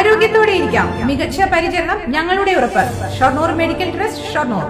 ആരോഗ്യത്തോടെ ഇരിക്കാം. മികച്ച പരിചരണം ഞങ്ങളുടെ ഉറപ്പ്. Shoranur medical trust Shoranur.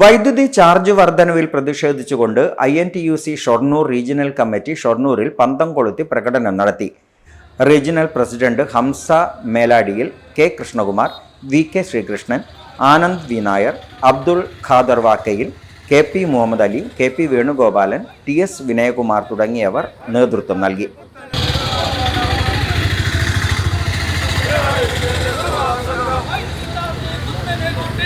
വൈദ്യുതി ചാർജ് വർധനവിൽ പ്രതിഷേധിച്ചുകൊണ്ട് I N T U C Shoranur regional committee ഷൊർണൂരിൽ പന്തം കൊളുത്തി പ്രകടനം നടത്തി. Regional president Hamsa മേലാടിയിൽ K Krishnakumar V K Sreekrishnan Anand V Nair Abdul Khader Vakkayil K P Muhammad Ali K P Venugopalan T S Vinayakumar തുടങ്ങിയവർ നേതൃത്വം നൽകി.